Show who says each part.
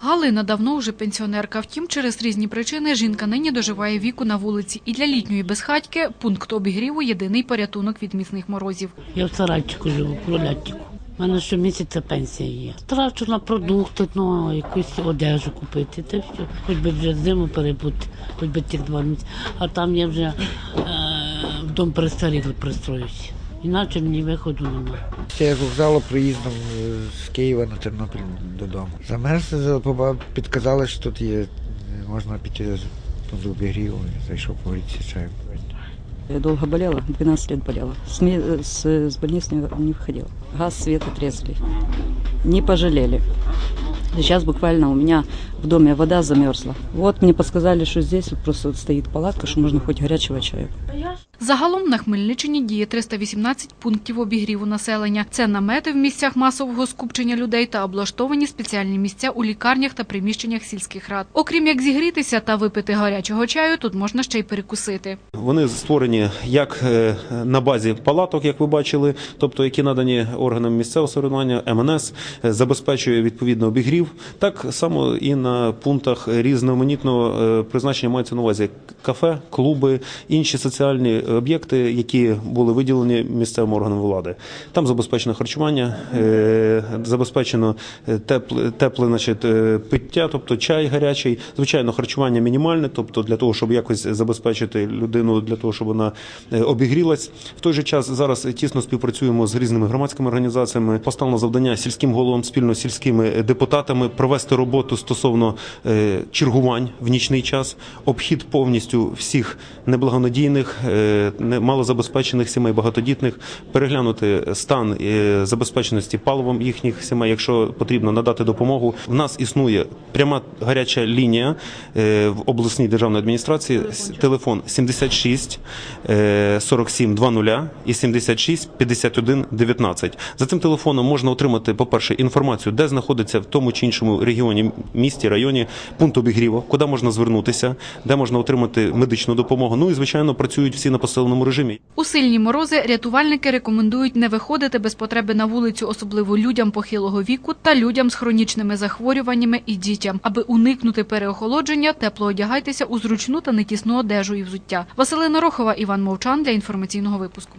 Speaker 1: Галина давно вже пенсіонерка. Втім, через різні причини жінка нині доживає віку на вулиці. І для літньої безхатьки пункт обігріву – єдиний порятунок від місних морозів.
Speaker 2: Я в сарайчику живу, кролятчику. У мене щомісяця пенсія є. Трачу на продукти, ну, якусь одежу купити, та все. Хоч би вже зиму перебути, хоч би тих два місяці. А там я вже е, в дом престарілих пристроюся. Іначе мені виходу немає.
Speaker 3: Я з вокзалу приїздом е, з Києва на Тернопіль додому. Замерз, поба- підказали, що тут є, е, можна піти тут обігріву, зайшов погрітися чаю.
Speaker 4: Я долго болела, 12 лет болела. С, с, с больницы не, не выходила. Газ, свет отрезали. Не пожалели. Сейчас буквально у меня в доме вода замерзла. Вот мне подсказали, что здесь вот просто вот стоит палатка, что можно хоть горячего чая.
Speaker 1: Загалом на Хмельниччині діє 318 пунктів обігріву населення. Це намети в місцях масового скупчення людей та облаштовані спеціальні місця у лікарнях та приміщеннях сільських рад. Окрім як зігрітися та випити гарячого чаю, тут можна ще й перекусити.
Speaker 5: Вони створені як е, на базі палаток, як ви бачили, тобто які надані органам місцевого самоврядування, МНС е, забезпечує відповідно обігрів. Так само і на пунктах різноманітного е, призначення мається на увазі кафе, клуби, інші соціальні об'єкти, які були виділені місцевим органам влади. Там забезпечено харчування, е, забезпечено е, тепле, тепле значить, е, пиття, тобто чай гарячий. Звичайно, харчування мінімальне, тобто для того, щоб якось забезпечити людину, для того, щоб вона обігрілась. В той же час зараз тісно співпрацюємо з різними громадськими організаціями. Поставлено завдання сільським головам спільно з сільськими депутатами провести роботу стосовно чергувань в нічний час, обхід повністю всіх неблагонадійних, не- малозабезпечених сімей, багатодітних, переглянути стан е, забезпеченості паливом їхніх сімей, якщо потрібно надати допомогу. В нас існує пряма гаряча лінія е, в обласній державній адміністрації. Телефон 76 е, 47 20 і 76 51 19. За цим телефоном можна отримати, по-перше, інформацію, де знаходиться в тому чи іншому регіоні, місті, районі пункт обігріву, куди можна звернутися, де можна отримати медичну допомогу. Ну і звичайно працюють всі на посиленому режимі.
Speaker 1: У сильні морози рятувальники рекомендують не виходити без потреби на вулицю, особливо людям похилого віку та людям з хронічними захворюваннями і дітям. Аби уникнути переохолодження, тепло одягайтеся у зручну та нетісну одежу і взуття. Василина Рохова, Іван Мовчан для інформаційного випуску.